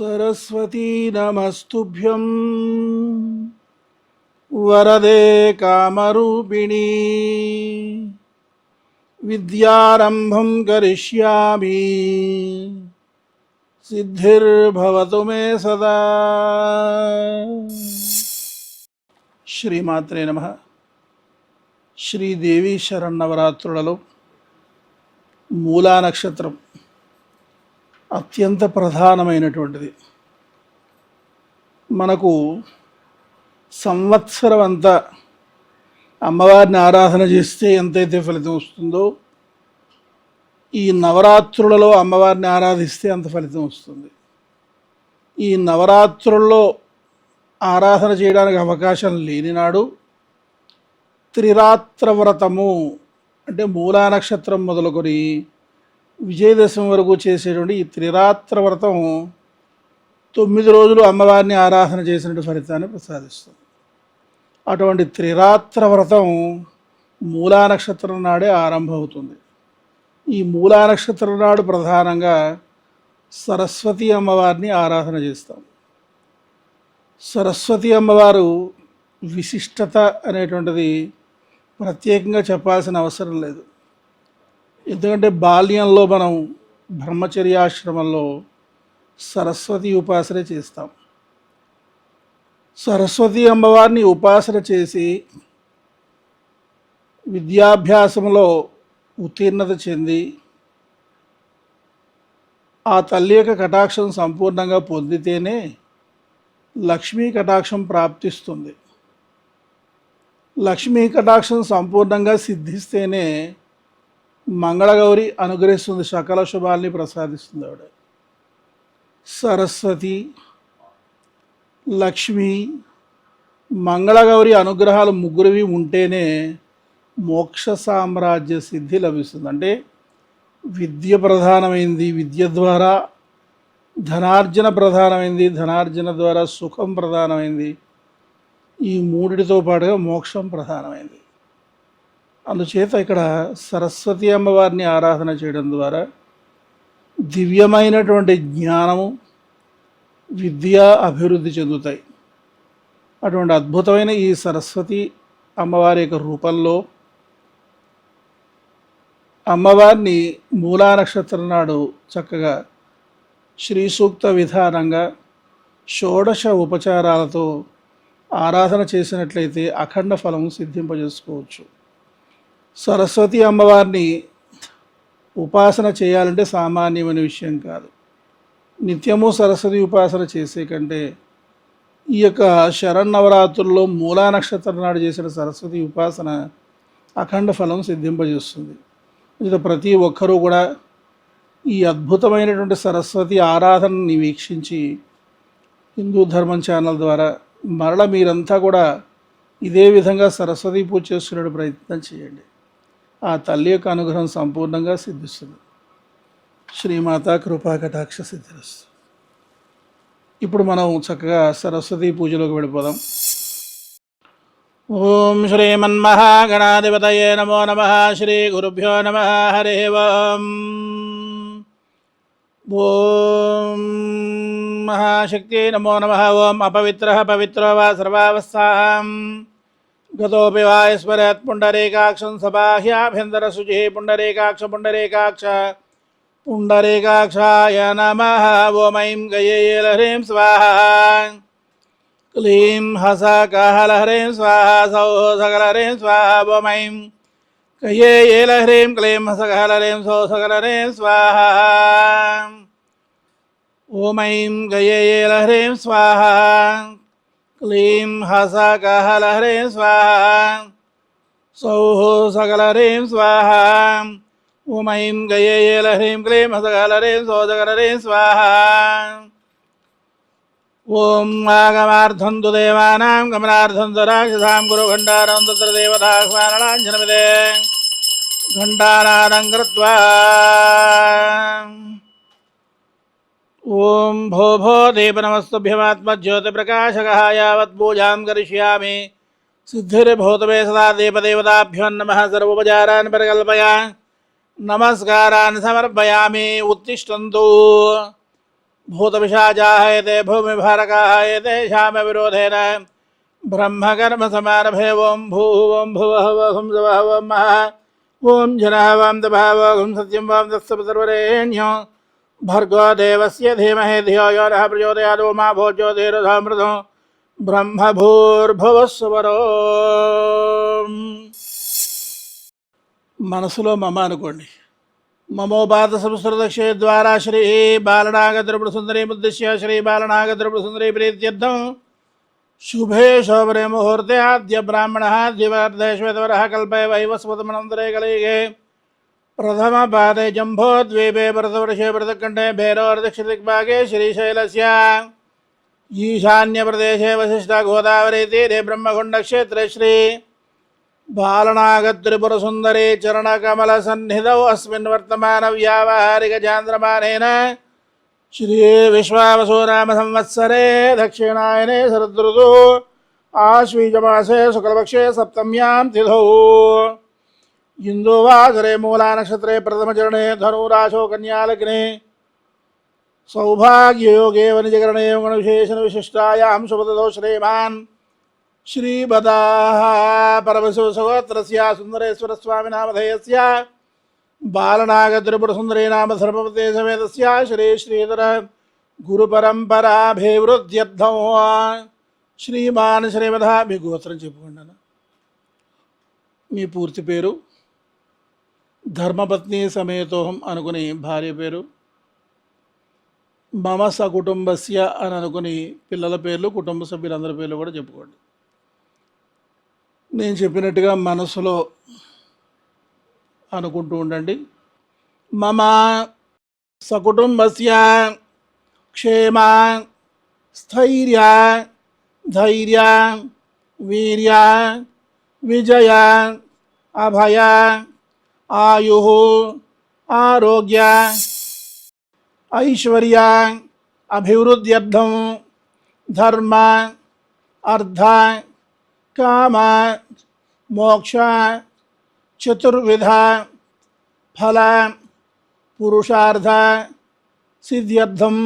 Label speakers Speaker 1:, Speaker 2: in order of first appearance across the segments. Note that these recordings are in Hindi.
Speaker 1: सरस्वती नमस्तुभ्यं वरदे कामरूपिणी विद्यारम्भं करिष्यामि सिद्धिर्भवतु मे सदा శ్రీమాత్రే నమ శ్రీదేవి శరన్నవరాత్రులలో మూలా నక్షత్రం అత్యంత ప్రధానమైనటువంటిది. మనకు సంవత్సరం అంతా అమ్మవారిని ఆరాధన చేస్తే ఎంతైతే ఫలితం వస్తుందో ఈ నవరాత్రులలో అమ్మవారిని ఆరాధిస్తే అంత ఫలితం వస్తుంది. ఈ నవరాత్రుల్లో ఆరాధన చేయడానికి అవకాశం లేని నాడు త్రిరాత్ర వ్రతము అంటే మూలా నక్షత్రం మొదలుకొని విజయదశమి వరకు చేసేటువంటి ఈ త్రిరాత్ర వ్రతం తొమ్మిది రోజులు అమ్మవారిని ఆరాధన చేసినట్టు ఫలితాన్ని ప్రసాదిస్తుంది. అటువంటి త్రిరాత్ర వ్రతం మూలా నక్షత్రం నాడే ఆరంభమవుతుంది. ఈ మూలా నక్షత్రం నాడు ప్రధానంగా సరస్వతి అమ్మవారిని ఆరాధన చేస్తాం. సరస్వతి అమ్మవారు విశిష్టత అనేటువంటిది ప్రత్యేకంగా చెప్పాల్సిన అవసరం లేదు. ఎందుకంటే బాల్యంలో మనం బ్రహ్మచర్యాశ్రమంలో సరస్వతి ఉపాసన చేస్తాం. సరస్వతి అమ్మవారిని ఉపాసన చేసి విద్యాభ్యాసంలో ఉత్తీర్ణత చెంది ఆ తల్లి యొక్క కటాక్షం సంపూర్ణంగా పొందితేనే లక్ష్మీ కటాక్షం ప్రాప్తిస్తుంది. లక్ష్మీ కటాక్షం సంపూర్ణంగా సిద్ధిస్తేనే మంగళగౌరి అనుగ్రహిస్తుంది సకల శుభాల్ని ప్రసాదిస్తుంది ఆవిడ. సరస్వతి లక్ష్మి మంగళగౌరి అనుగ్రహాలు ముగ్గురివి ఉంటేనే మోక్ష సామ్రాజ్య సిద్ధి లభిస్తుంది. అంటే విద్య ప్రధానమైంది విద్య ద్వారా ధనార్జన ప్రధానమైంది ధనార్జన ద్వారా సుఖం ప్రధానమైంది. ఈ మూడిటితో పాటుగా మోక్షం ప్రధానమైంది. అందుచేత ఇక్కడ సరస్వతి అమ్మవారిని ఆరాధన చేయడం ద్వారా దివ్యమైనటువంటి జ్ఞానము విద్య అభివృద్ధి చెందుతాయి. అటువంటి అద్భుతమైన ఈ సరస్వతి అమ్మవారి యొక్క రూపంలో అమ్మవారిని మూలా నక్షత్రం నాడు చక్కగా శ్రీ సూక్త విధానంగా షోడశ ఉపచారాలతో ఆరాధన చేసినట్లయితే అఖండ ఫలం సిద్ధింపజేసుకోవచ్చు. సరస్వతి అమ్మవారిని ఉపాసన చేయాలంటే సామాన్యమైన విషయం కాదు. నిత్యము సరస్వతి ఉపాసన చేసే కంటే ఈ యొక్క శరన్నవరాత్రుల్లో మూలా నక్షత్రం నాడు చేసిన సరస్వతి ఉపాసన అఖండ ఫలం సిద్ధింపజేస్తుంది. ఇది ప్రతి ఒక్కరూ కూడా ఈ అద్భుతమైనటువంటి సరస్వతి ఆరాధనని వీక్షించి హిందూ ధర్మం ఛానల్ ద్వారా మరల మీరంతా కూడా ఇదే విధంగా సరస్వతి పూజ చేసుకునే ప్రయత్నం చేయండి. ఆ తల్లి యొక్క అనుగ్రహం సంపూర్ణంగా సిద్ధిస్తుంది. శ్రీమాత కృపాకటాక్ష కటాక్ష ఇప్పుడు మనం చక్కగా సరస్వతి పూజలోకి వెళ్ళిపోదాం. ఓం శ్రీమన్మహాగణాధిపతయే నమో నమ. శ్రీ గురుభ్యో నమ. హరి ఓం. ఓం మహాశక్తి నమో నమ. ఓం అపవిత్ర పవిత్రో వా సర్వావస్థాం. गतोऽपि वा स्मरेत् पुण्डरेकाक्षं पुंडरेकाक्ष पुण्डरेकाक्ष। पुण्डरेकाक्ष पुण्डरेकाक्षाय नमः। ॐ ऐं गयेलह्रीं स्वाहा। क्लीं हस कहलह्रीं स्वाहा। सौः सकलह्रीं स्वाहा। ॐ ऐं गयेलह्रीं क्लीं हस कहलह्रीं सौः सकलह्रीं स्वाहा। ओम गयेल गयेलह्रीं स्वाहा। క్లీం హస కహలహ్రీం స్వాహా సౌః సకలహ్రీం స్వాహ ఓమైం గయేలహ్రీం క్లీం హస కహలహ్రీం సౌ సకలహ్రీం స్వాహా ఓం ఆగమార్థం తు దేవానాం గమనార్థం తు రాక్షసాం గురు భండారం తత్ర దేవతాహ్వానలాంఛనమిదే ఘంటానాదం కృత్వా ओम भो भो देवनमस्तभ्यमात्मज्योतिप्रकाशकः यावत्पूजां करिष्यामि। सिद्धिर्भूतमे सदा देवदेवताभ्यो नम। सर्वोपचारा परिकल्पय। नमस्कारा समर्पयामि। उत्तिष्ठन्तु। भूतपिशाचाः एते भूमिभारकाः एते श्यामविरोधेन ब्रह्मकर्मसमारभे ॐ भू, ॐ भुव वहुं सवः वं महः। ॐ जनः वां दभः वहुं सत्यम वम दस्तरेण्यों भर्गो देवस्य धीमहि धियो यो नः प्रचोदयात् मा भोज्योतिरथामृतो బ్రహ్మభూర్భువస్వరో మనసులో మమ అనుకోండి మమోపాత సంస్కృతక్షే ద్వారా శ్రీ బాలనాగద్రపుడు సుందరీ ఉద్దేశ్య శ్రీ బాలనాగద్రపుడు సుందరీ ప్రీత్యర్థం శుభే శోభనే ముహూర్తే ఆద్య బ్రాహ్మణ ద్వివర్ధేశ్వర కల్పే వైవస్వతమనంతరే కలిగే प्रथम पादे जंभो द्वीपे भरतवर्षे भरतखण्डे भैरवर्दक्षदिग्भागे वशिष्ठ ईशान्यप्रदेशे वसिष्ठगोदावरीतीरे ब्रह्मकुण्डक्षेत्रे श्री बालनागत्रिपुरसुन्दरी चरणकमलसन्निधौ अस्मिन् वर्तमानव्यावहारिकचान्द्रमानेन श्रीविश्वावसुरामसंवत्सरे दक्षिणायने शरदृतु आश्वीजमासे शुक्लपक्षे सप्तम्यां तिथौ। ఇందువాసరే మూలానక్షత్రే ప్రథమచరణే ధనురాశో కన్యాలగ్నే సౌభాగ్యయోగే గుణ విశేషణ విశిష్టాయాం శుభదో శ్రీమాన్ శ్రీపదాः పరమశివసగోత్రస్య సుందరేశ్వరస్వామినామధేయస్య. బాలనాగత్రిపురసుందరీ నామ ధర్మపతే సమేతస్య. శ్రీ శ్రీధర గురుపరంపరాభివృద్ధ్యర్థం శ్రీమాన్ శ్రీమధ మీ గోత్రం చెప్పుకుంటాను మీ పూర్తి పేరు? ధర్మపత్ని సమేతోహం అనుకుని భార్య పేరు మమ సకుటుంబస్య అని అనుకుని పిల్లల పేర్లు కుటుంబ సభ్యులందరి పేర్లు కూడా చెప్పుకోండి. నేను చెప్పినట్టుగా మనసులో అనుకుంటూ ఉండండి. మమ సకుటుంబస్య క్షేమ స్థైర్య ధైర్య వీర్య విజయ అభయ आयु आरोग्य, ऐश्वर्य अभिवृद्ध्यर्थम धर्म अर्थ काम, मोक्ष, चतुर्विध, फल, पुरुषार्थ सिद्ध्यर्थम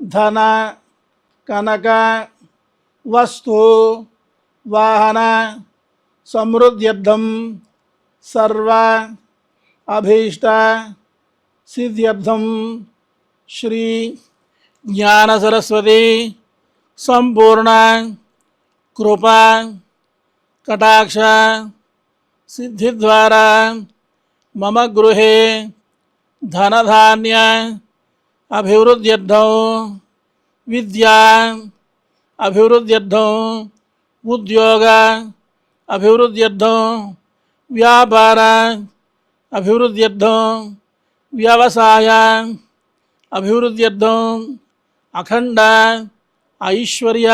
Speaker 1: धन, कनक, वस्तु, वाहन समृद्ध्यर्थम सर्व अभीष्ट सिद्ध्यर्थम श्री ज्ञान सरस्वती संपूर्ण कृपा कटाक्ष सिद्धिद्वारा मम गृह धनधान्य अभिवृद्ध्यर्थ विद्या अभिवृद्ध्यर्थ उद्योग अभिवृद्ध्यर्थ व्यापार अभिवृद्ध्यर्थों व्यवसाय अभिवृद्ध्यर्थों अखंड ऐश्वर्य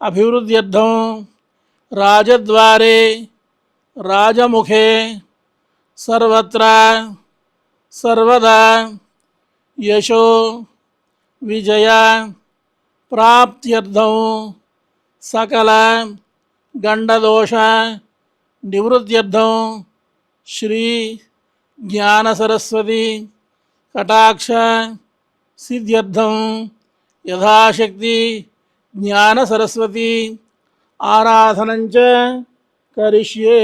Speaker 1: अभिवृद्ध्यर्थों, राजद्वारे, राजमुखे, सर्वत्र, सर्वदा, यशो, विजय, प्राप्त्यर्थों सकल गंडदोष నివృత్త్యర్థం శ్రీ జ్ఞాన సరస్వతి కటాక్ష సిద్ధ్యర్థం యథాశక్తి జ్ఞాన సరస్వతి ఆరాధనంచ కరిష్యే.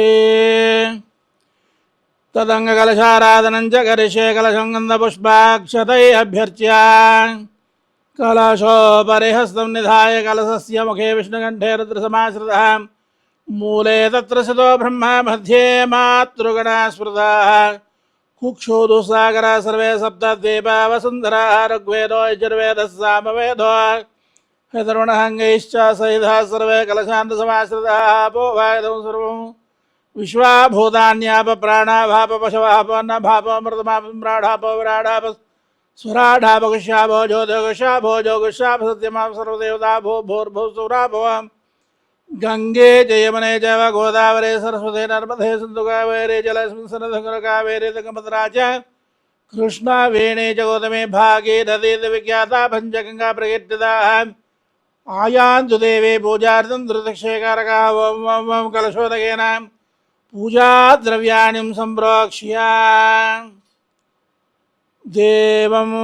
Speaker 1: తదంగకలశారాధనంచ కరిష్యే. కలశం గంధపుష్పాక్షతై అభ్యర్చ్య. కలశోపరి హస్తం నిధాయ. కలశస్య ముఖే విష్ణుకంఠే రుద్రసమాశ్రిత. मूले तत्र सतो ब्रह्मा मध्ये मातृगणा स्मृता। कुक्षोदु सागरा सर्वे सप्त द्वीपा वसुन्धराः, ऋग्वेदो यजुर्वेदः, सामवेदो। हृतरुणहङ्गैश्च सहितः सर्वे कलशांत विश्वा भूतान्याप प्राणाप पशवापन्न कलशान्तसमाश्रिताः अपोभागतं सर्वं विश्वाभूतान्यापप्राणाभापपशवापन्नभापमृतमापम्राढापविराढाप स्वराढापगुष्याभो ज्योतिगुष्याभो जोगुष्याभ सत्यमां सर्वदेवता भो भोर्भो सुराभवाम् गंगे जयमने जव गोदावरे सरस्वते नर्मदे सिंधु कावेरे जलस्मिन् सन्नद्ध कावेरे तगमद्रा च कृष्णा वेणे च गोतमे भागे नदेत भंज गंगा प्रकीर्तिताः। आयान्तु देवे पूजार्थं धृतक्षेकारकाः वं वं वं कलशोदकेन। पूजाद्रव्याणि सम्प्रोक्ष्य। देवम्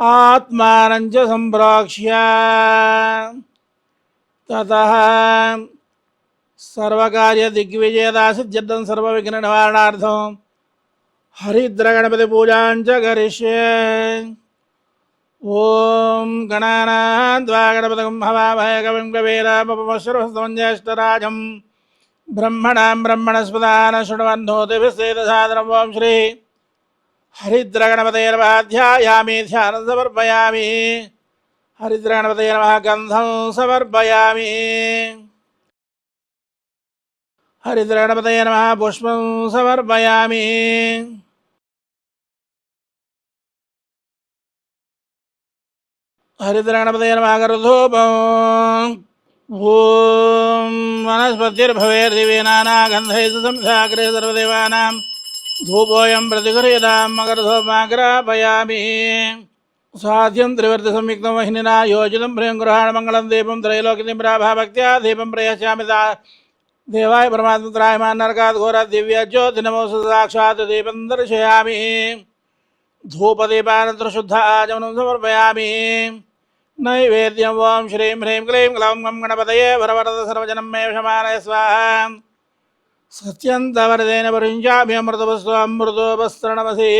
Speaker 1: आत्मानं च संप्रोक्ष्या ततः सर्वकार्यदिग्विजयदासिद्यर्थं सर्वविघ्ननिवारणार्थं हरिद्रगणपतिपूजां च करिष्ये ॐ गणानाद्वा गणपतिं हवामहे कविं कवीरामपमश्रुस्तमञ्ज्येष्ठराजं ब्रह्मणां ब्रह्मणस्पदान शृण्वन्नोतिभिस्तेदसादनं ॐ श्री हरिद्रगणपते नमः। ध्यायामि ध्यानं समर्पयामि हरिद्रगणपते नमः गन्धं समर्पयामि। हरिद्रगणपते नमः पुष्पं समर्पयामि। हरिद्रगणपते नमः करधूपम् ॐ वनस्पतिर्भवेर्दिवे नानागन्धैः संसाग्रे सर्वदेवानां धूपोऽयं प्रतिगृह्यतां मकरधूपमाग्रापयामि साध्यं त्रिवर्तिसंयुक्तं वहिनिना योजितं प्रियं गृहाण मङ्गलं दीपं त्रैलोक्यं प्राभाभक्त्या दीपं प्रयच्छामि दा देवाय परमात्मत्राय नरकात् घोरात् दिव्य ज्योतिनमोऽस्तु साक्षात् दीपं दर्शयामि। धूपदीपानत्र शुद्ध आचमनं समर्पयामि। नैवेद्यं ॐ श्रीं ह्रीं क्लीं ग्लौं गं गणपतये वरवरद सर्वजनं मे क्षमानय स्वाहा। सत्यन्तवरदेन वरुञ्चाभ्यमृतवस्तु अमृतोपस्तरणमसि।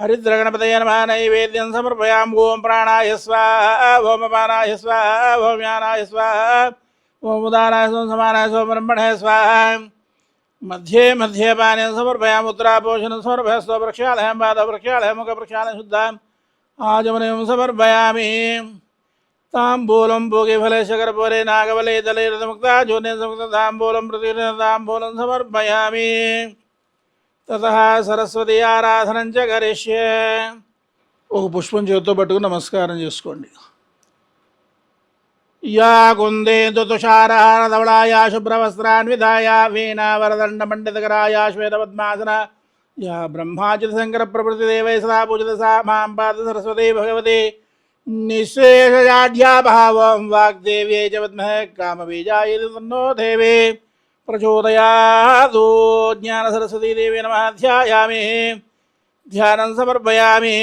Speaker 1: हरिद्रगणपतये नमः। नैवेद्यं समर्पयामि। ॐ प्राणाय स्वाहा ॐ स्वाहा ॐ स्वाहा ॐ उदानाय समानाय सोमब्रह्मणे स्वाहा। मध्ये मध्ये पानीयं समर्पयामि उत्तरापोषणं समर्पयस्व प्रक्षालयं पादप्रक्षालयं मुखप्रक्षालयं शुद्धाम् आजमनीं समर्पयामि। ताम्बूलं भोगिफले शकरपुरे नागबले दले रथमुक्ता जोने ताम्बूलं प्रतिताम्बूलं समर्पयामि। తత సరస్వతి ఆరాధనం చ కరిష్యే. ఒక పుష్పం చేతితో పట్టుకుని నమస్కారం చేసుకోండి. యా కుందేందు తుషారహార ధవళాయా శుభ్రవస్త్రాన్విధాయ వీణా వరదండ పండితకరాయ శ్వేతపద్మాసన యా బ్రహ్మాజిత శంకర ప్రభృతి దేవై సదా పూజిత సా మాం పాద సరస్వతి భగవతి. నిశ్శేషాఢ్యాభావం వాగ్దేవ్యై చ విద్మహే కామబీజాయ తన్నో దేవే. ప్రచోదయాదు. జ్ఞాన సరస్వతీదేవి దేవి ధ్యానం సమర్పయామి.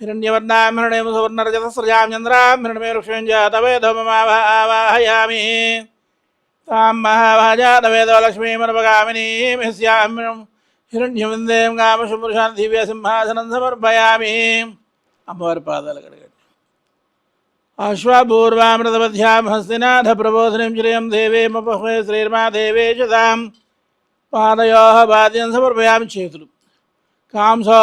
Speaker 1: హిరణ్యవర్ణాం హిరణ్యం సువర్ణరజతస్రజాం చంద్రాం హిరణ్యమే వృక్షం జాతవేదమావాహయామి తాం మహాభాజాతవేదో లక్ష్మీమనుపగామినీం హిస్యాం హిరణ్యవిందేం కామశుమృషాన్ దివ్య సింహాసనం సమర్పయామి. అమ్మవారి పాదాలు కడగండి. अश्वपूर्वामृतपथ्यां हस्तिनाथप्रबोधिनीं श्रियं श्रीर्मा देवे च तां पादयोः पाद्यं समर्पयामि चेतुः कांसो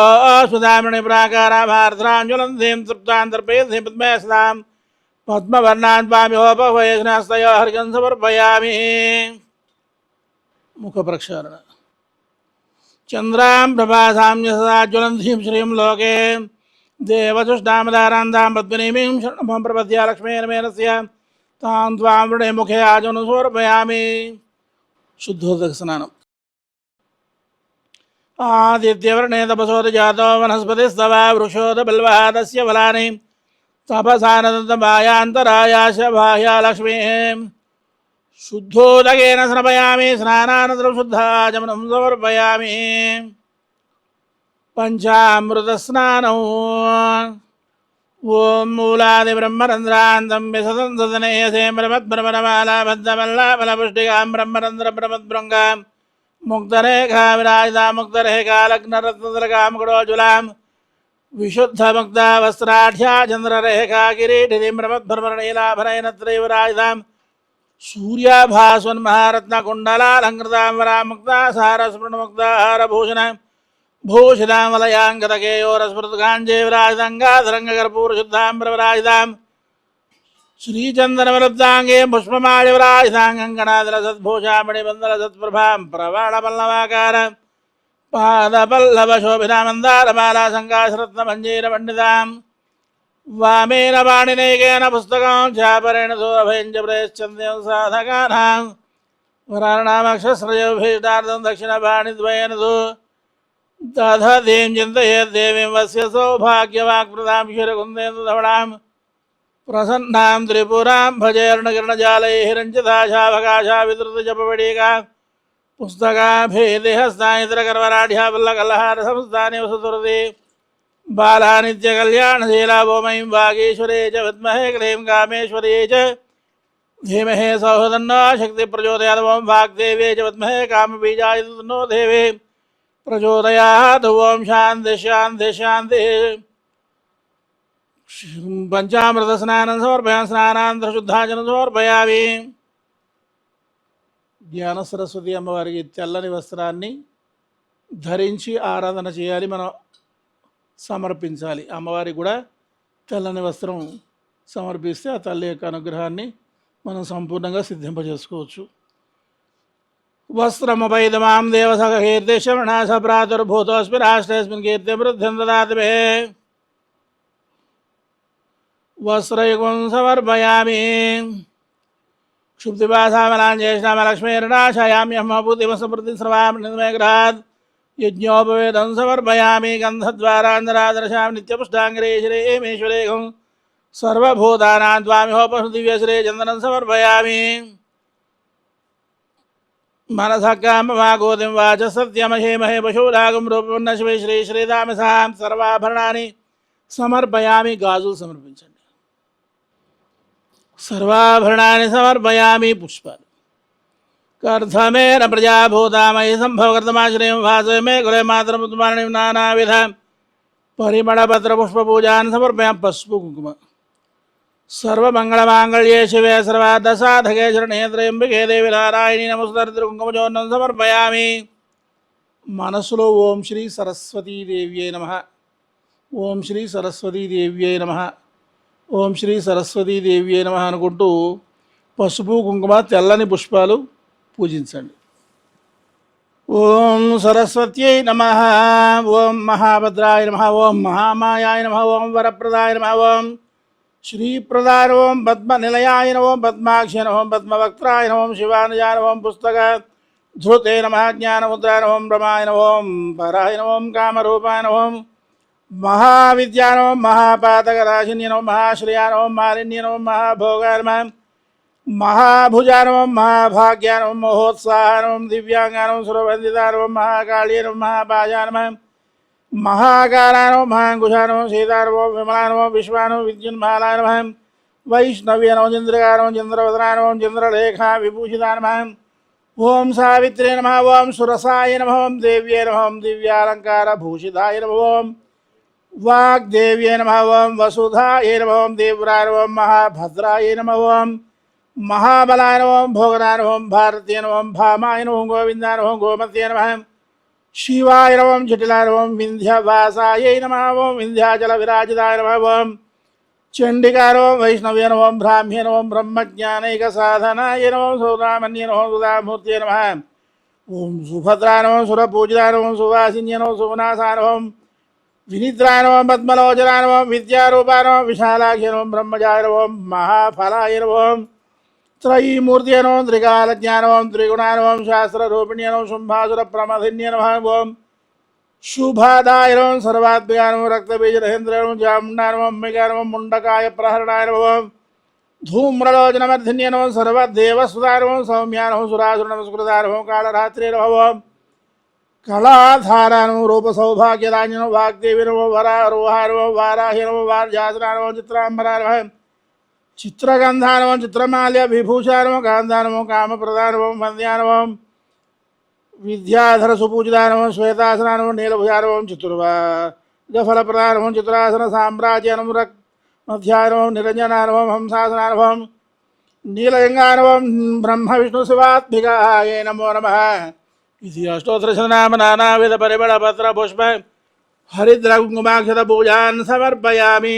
Speaker 1: सुदामिणि प्राकाराभार्द्रां ज्वलन्तीं तृप्तां तर्पयन्तीं पद्मेस्तां पद्मवर्णान् हर्गं समर्पयामि। मुखप्रक्षारण चन्द्रां प्रभासां यसदा ज्वलन्तीं श्रियं लोके देवचुष्टामदारान्तां पद्मिनीमीं शरणमहं प्रपद्या लक्ष्मीर्मेनस्य तां त्वां वृणे मुखे आजनुसमर्पयामि शुद्धोदकस्नानम्। आदित्यवर्णे तपसोदजातो वनस्पतिस्तव वृषोदबल्वः तस्य फलानि। तपसानन्दमायान्तरायाश बाह्या लक्ष्मीः। शुद्धोदकेन स्नपयामि स्नानानन्तरं शुद्धाचमनं समर्पयामि। पंचामृत स्नान ओम मूलादि ब्रह्मरंद्रांतमेमृद्रमलाभद्रमलाफलपुष्टिकाब्रह्मरंद्र ब्रमद्रृंग मुक्तरेखा विराजिता मुक्तरेखा लग्नरत्नद्रगाम गुड़ोजुलाम विशुद्ध मुक्ता वस्त्राढ़ चंद्ररेखा गिरीटि मृमद्भ्रमणीलाभरयनत्रिवराजिता सूर्याभास्वन्महारत्नकुंडलालंकृता वरा मुक्ता सारस्मृण मुक्ता हरभूषण సారస్మృణముక్తాహారభూషణాం భూషితామలయాంగతకేయోరస్మృతకాంజే విరాజితంగాధరంగకర్పూరశుద్ధాం ప్రవరాజితాం శ్రీచందనవృత్తాంగే పుష్పమాళి విరాజితాంగణాదల సద్భూషామణి బందల సత్ప్రభాం ప్రవాళపల్లవాకార పాదపల్లవ శోభితామందారమాలా సంకాశరత్న మంజీర दाधा देव चिंतये देवीं वस्य सौभाग्यवाक्प्रदां क्षीरकुन्देन्द्रधवणां प्रसन्नां त्रिपुरां भजेर्णकिरणजालैः रञ्जिताशाभकाशा विद्रुतजपपडीका पुस्तकाभेदेहस्तानितरकर्मराढ्यापल्लकल्लहारसंस्थाने वसुतुरति बालानित्यकल्याणशीला च क्लीं कामेश्वर्यै च। धीमहे सौहृदन्ना शक्ति प्रचोदयाद वाग्देवे चमहे काम बीजा तन्नो ప్రచోదయాత్ ఓం శాంతి శాంతి శాంతి. పంచామృత స్నానం సమర్పయా స్నానాంధ్ర శుద్ధాచన సమర్పయామి. జ్ఞాన సరస్వతి అమ్మవారికి తెల్లని వస్త్రాన్ని ధరించి ఆరాధన చేయాలి మనం సమర్పించాలి. అమ్మవారికి కూడా తెల్లని వస్త్రం సమర్పిస్తే ఆ తల్లి యొక్క అనుగ్రహాన్ని మనం సంపూర్ణంగా సిద్ధింపజేసుకోవచ్చు. वस्त्रमुपैतमां देवसखकीर्तिश्रवणा स प्रातुर्भूतोऽस्मि राष्ट्रेऽस्मिन् कीर्तिमृद्धिं ददातिभिः वस्त्रयुगं समर्पयामि क्षुब्धिपासामलाञ्जेष्णामलक्ष्मीर्णाशयाम्यहमभूतिमसमृद्धिस्रवामृन्मेघ्रात् यज्ञोपवेदं समर्पयामि गन्धद्वारान्धरादर्शां सर्वभूतानां समर्पयामि मनसः कामवागोदिं वाच सत्यमहेमहे पशूलागं रूपन्न शिवे श्री श्रीरामसां सर्वाभरणानि సమర్పయామి గాజులు సమర్పించండి సర్వాభరణాన్ని సమర్పయామి పుష్పాలు కర్ధమేన ప్రజాభూతామయి సంభవకర్తమాశ్రయం వాసమే కులే మాతృపుత్మాని నానావిధ పరిమళపత్ర పుష్పపూజాన్ని సమర్పయామి పసుపు కుంకుమ సర్వమంగళమాంగళ్యే శివే సర్వాదసాధకే శరణేంద్రయంబికే దేవి నారాయణి నమస్కరిత్ర కుంకుమచోన్నం సమర్పయామి మనసులో ఓం శ్రీ సరస్వతీదేవ్యై నమ ఓం శ్రీ సరస్వతీదేవ్యై నమ ఓం శ్రీ సరస్వతీదేవ్యై నమ అనుకుంటూ పసుపు కుంకుమ తెల్లని పుష్పాలు పూజించండి. ఓం సరస్వత్యై నమ ఓం మహాభద్రాయ నమ ఓం మహామాయాయ నమ ఓం వరప్రదాయ నమ ఓం श्रीप्रदारवं पद्मनिलयाय नमो पद्माक्ष नमो पद्मवक्त्राय नमो शिवानजाय नमो पुस्तक धृते नमः, ज्ञानमुद्राय नमो ब्रह्माय नमो पराय नमो कामरूपाय नमो महाविद्या नमो महापातकराशिन्य नमो महाश्रिया नमो मालिन्य नमो महाभोगाय नमः महाभुजा नमो महाभाग्या नमो महोत्साह नमो दिव्याङ्गा नमो सुरवन्दिता नमो महाकाल्ये नमो महापाजा नमः महाकारानो महांकुशानो सीतारवो विमलानो विश्वानो विद्युन्मालानवहं वैष्णव्यनो चन्द्रकारो चन्द्रवदनानो चन्द्रलेखा विभूषितानमहम् ॐ सावित्रे नमः ॐ सुरसाय नमः ॐ देव्ये नमः दिव्याल भूषिताय नमः ॐ वाग्देव्ये नमः ॐ वसुधाय नमः ॐ देव्रानवं महाभद्राय नमः वोम महाबलाय नमः भोगनानवं भारतीय नमः भामाय नमः गोविन्दानवं गोमत्ये नमः శివాయ నవం జటిలారవం వింధ్యవాసాయై నమావం వింధ్యాచల విరాజితాయ నమావం చండికారవం వైష్ణవే నవం బ్రాహ్మ్యే నవం బ్రహ్మజ్ఞానైక సాధనాయ నవం సౌరామణ్య నవం సుధామూర్తి నమ ఓం సుభద్రానవం సురపూజితానవం సువాసిన్యనవం సువనాసానవం వినిద్రానవం పద్మలోచనానవం విద్యారూపానవం విశాలాఖ్యనవం బ్రహ్మచారవం మహాఫలాయ त्रयीमूर्त्य नमो त्रिकालज्ञानवं त्रिगुणानवं शास्त्ररूपिण्यनवं शुम्भासुरप्रमथिन्यनमः ओं शुभादायनं सर्वात्मयानं रक्तबीजरहेन्द्रं जामुण्डानवं अम्बिकानवं मुण्डकाय प्रहरणायनवं धूम्रलोचनमर्धिन्यनवं सर्वदेवसुदानवं सौम्यानवं सुरासुरनमस्कृतानवं कालरात्रिरभवं कलाधारानवं रूपसौभाग्यदान्यनवं वाग्देवी नमो वरारोहारवं वाराहिरवं वारजासनानवं चित्राम्बरानवम् चित्रगंधारवं चित्रमाल्य विभूषारव गांधारव काम प्रधानव मध्यारव विद्याधर सुपूजदारव श्वेतासनारव नीलभुजारव चतुर्व जफल प्रधानव चित्रासन साम्राज्य अनुरक मध्यारव निरंजनारव हंसासनारव नीलगंगारव ब्रह्म विष्णु शिवात्मिकाय नमो नमः। इति अष्टोत्तर नाम नाना विध परिमल पत्र पुष्प हरिद्रकुमाक्षत पूजान समर्पयामि।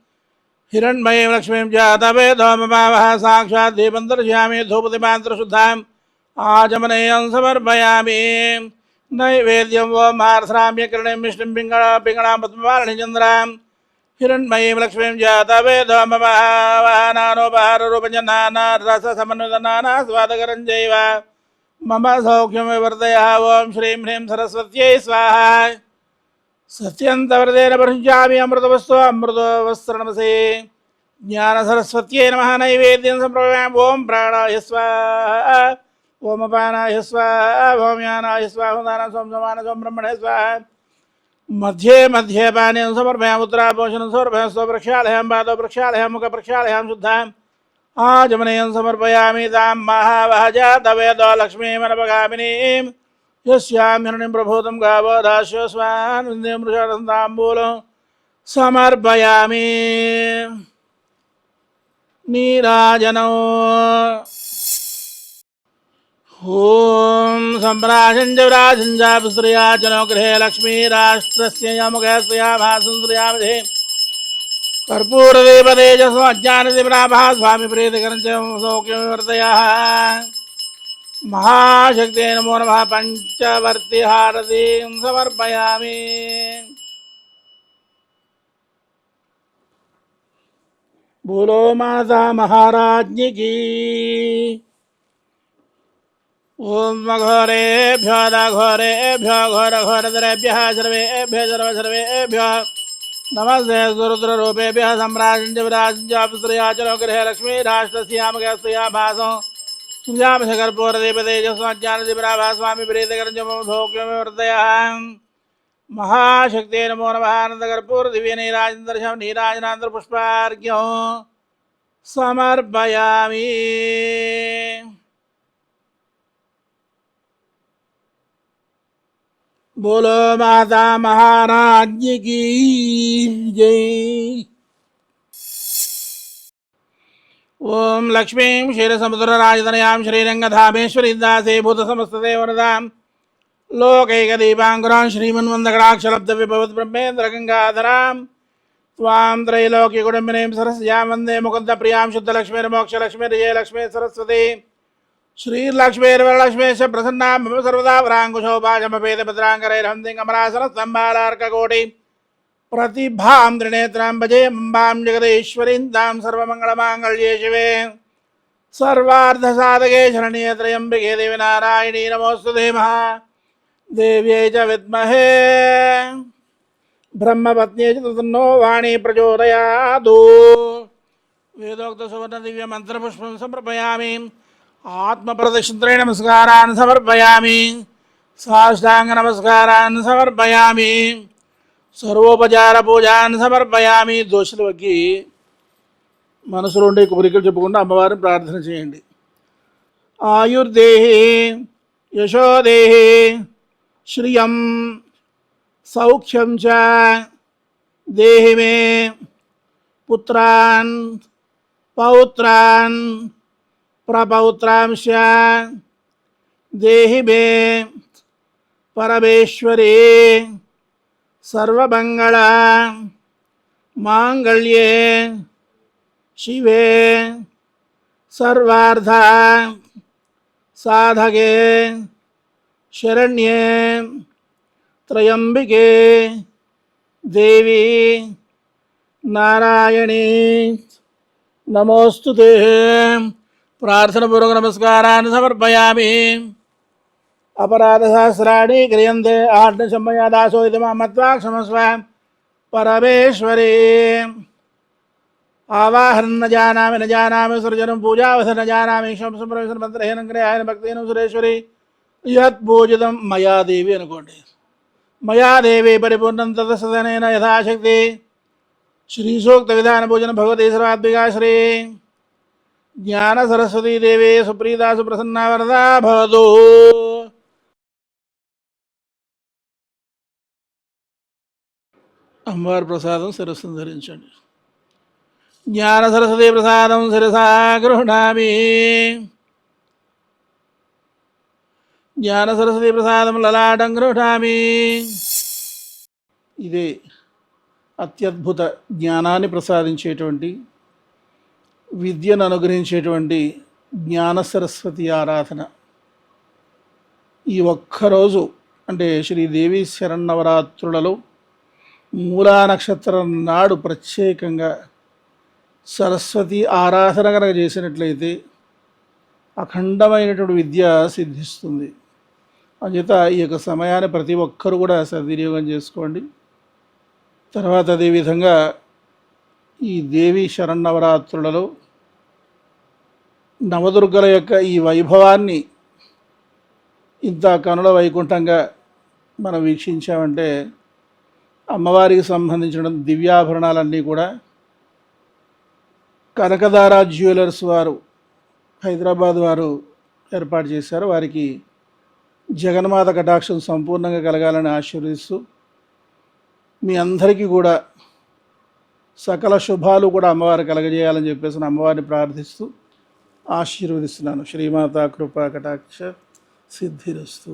Speaker 1: हिण्यमयी लक्ष्मी च साक्षा ममावः साक्षात् दीपं दर्शयामि धूपदिमान्तरशुद्धाम् नैवेद्यम समर्पयामि। नैवेद्यं वो मार्सराम्य किरणीं मिष्टि पिङ्गळा पिंगणा पद्मपाणिचन्द्रां हिरण्मयीं लक्ष्मीं च तपेदो ममावः मम सौख्यम विवर्धयः ओं श्रीं ह्रीं सरस्वत स्वाहा। सत्यन्तवरदेन पृष्यामि अमृत वस्त्र नमसे ज्ञानसरस्वत्येन महानैवेद्यं सम्प्रवयाम् ॐ प्राणाय स्वाहा। ओमपानाय स्वाहा। भौम्यानाय स्वाहदानं संसमान सं ब्रह्मणे स्वाहा। मध्ये मध्ये पानीं समर्पयाम् उत्तराभोषणं समर्पयाम् स्वप्रक्षालयं वादो प्रक्षालयं मुखप्रक्षालयं शुद्धाम्। आजमनयं समर्पयामि तां महाभाजा, तवेदो लक्ष्मीमनपगामिनीम् प्रभूतं गावो दास्यो स्वान् विन्द्यं वृषादन्ताम्बूलं समर्पयामि। नीराजनौ। ॐ सम्प्राशं च विराजं चापस्त्रियाचनो गृहे लक्ष्मीराष्ट्रस्य यमुखस्या भासुन्द्रियामधे कर्पूरदेवतेजसो अज्ञानदिप्राभा स्वामि सौख्यविवर्तयः महाशक्ते नमो नमः, पञ्चवर्तिहारतीं समर्पयामि। बोलो माता महाराज्ञी की ॐ घोरेभ्यो दघोरेभ्यो सर्वेभ्यः सर्वसर्वेभ्यः। नमस्ते, सुरुद्ररूपेभ्यः सम्राजञ्च विराजञ्चापश्रियाचलो गृहे लक्ष्मीराष्ट्रस्यामगस्त्रिया भासो सुजामशकर्पूरदीपतेजस्वाज्ञानदिपराभा स्वामी प्रीतकरञ्चमोक्यमवर्तयः महाशक्ते नमो नमः। आनन्दकर्पूरदिव्य नीराजन्दर्शं नीराजनान्तरपुष्पार्घ्यो समर्पयामि। बोलो माता महाराज की जय। ओम लक्ष्मीं क्षीरसमुद्रराजतनयां श्रीरङ्गधामेश्वरी दासे भूतसमस्तदेवनदां लोकैकदीपाङ्कुरां श्रीमन्वन्दकटाक्षलब्धविभवद्ब्रह्मेन्द्रगङ्गाधरां त्वां त्रैलोक्यकुटुम्बिनीं सरस्यां वन्दे मुकुन्दप्रियां शुद्धलक्ष्मीर्मोक्षलक्ष्मीर्जयलक्ष्मी सरस्वती श्रीलक्ष्मीर्वरलक्ष्मीश्च प्रसन्नां मम सर्वदा वराङ्कुशोपाशमपेदभद्राङ्करैरहन्तिङ्गमरासनस्तम्भालार्ककोटि प्रतिभां त्रिनेत्रां भजे अम्बां जगदेश्वरीन्दां सर्वमङ्गलमाङ्गल्ये शिवे। सर्वार्धसाधके शरण्ये त्र्यम्बिके देविनारायणी नमोऽस्तु देमः देव्यै च विद्महे। ब्रह्मपत्न्यै च तन्नो वाणी प्रचोदयादु वेदोक्तसुवर्णदिव्यमन्त्रपुष्पं समर्पयामि। आत्मप्रदक्षित्रे नमस्कारान् समर्पयामि। साष्टाङ्गनमस्कारान् समर्पयामि। सर्वोपचार पूजा समर्पयामी दोशल की मनसल कोबरी चुपक अम्मवारी प्रार्थना चयी आयुर्देह यशोदेह श्रिय सौख्यम च देह मे पुत्रन पौत्रन प्रपौत्रांश देह मे परमेश्वरी सर्वमङ्गल माङ्गल्ये शिवे सर्वार्थ साधके शरण्ये त्र्यम्बिके देवी नारायणी नमोऽस्तु ते ప్రార్థనపూర్వక నమస్కారాన్ని సమర్పయామి अपराध सहस्राणी क्रियंते क्रियन्ते आर्णशमया दासो मत्वा क्षमस्व परमेश्वरी। आवाहन न जाना न जानामि, सृजनं पूजावसन न जाना शमशन मंत्र हेन क्रियायन भक्ति सुरेश्वरी। यत्पूजितं मया देवी अनुकोटे। मया देवी परिपूर्ण तदसदन यथाशक्ति। श्री सूक्त विधान पूजन भगवती सर्वात्मिका श्री ज्ञान सरस्वती देवी सुप्रीता सुप्रसन्ना वरदा भवतु। అమ్మవారి ప్రసాదం శిరస్సును ధరించండి. జ్ఞాన సరస్వతి ప్రసాదం శిరసా గృహణామి. జ్ఞాన సరస్వతి ప్రసాదం లలాటం గృహణామి. ఇదే అత్యద్భుత జ్ఞానాన్ని ప్రసాదించేటువంటి విద్యను అనుగ్రహించేటువంటి జ్ఞాన సరస్వతి ఆరాధన. ఈ ఒక్కరోజు అంటే శ్రీదేవి శరన్నవరాత్రులలో మూలా నక్షత్రం నాడు ప్రత్యేకంగా సరస్వతి ఆరాధన కనుక చేసినట్లయితే అఖండమైనటువంటి విద్య సిద్ధిస్తుంది. అంచేత ఈ యొక్క సమయాన్ని ప్రతి ఒక్కరు కూడా సద్వినియోగం చేసుకోండి. తర్వాత అదేవిధంగా ఈ దేవి శరణవరాత్రులలో నవదుర్గల యొక్క ఈ వైభవాన్ని ఇంత కనుల వైకుంఠంగా మనం వీక్షించామంటే అమ్మవారికి సంబంధించిన దివ్యాభరణాలన్నీ కూడా కనకదార జ్యువెలర్స్ వారు హైదరాబాద్ వారు ఏర్పాటు చేశారు. వారికి జగన్మాత కటాక్షం సంపూర్ణంగా కలగాలని ఆశీర్వదిస్తూ మీ అందరికీ కూడా సకల శుభాలు కూడా అమ్మవారు కలగజేయాలని చెప్పేసి నేను అమ్మవారిని ప్రార్థిస్తూ ఆశీర్వదిస్తున్నాను. శ్రీమాత కృపా కటాక్ష సిద్ధిరస్తూ.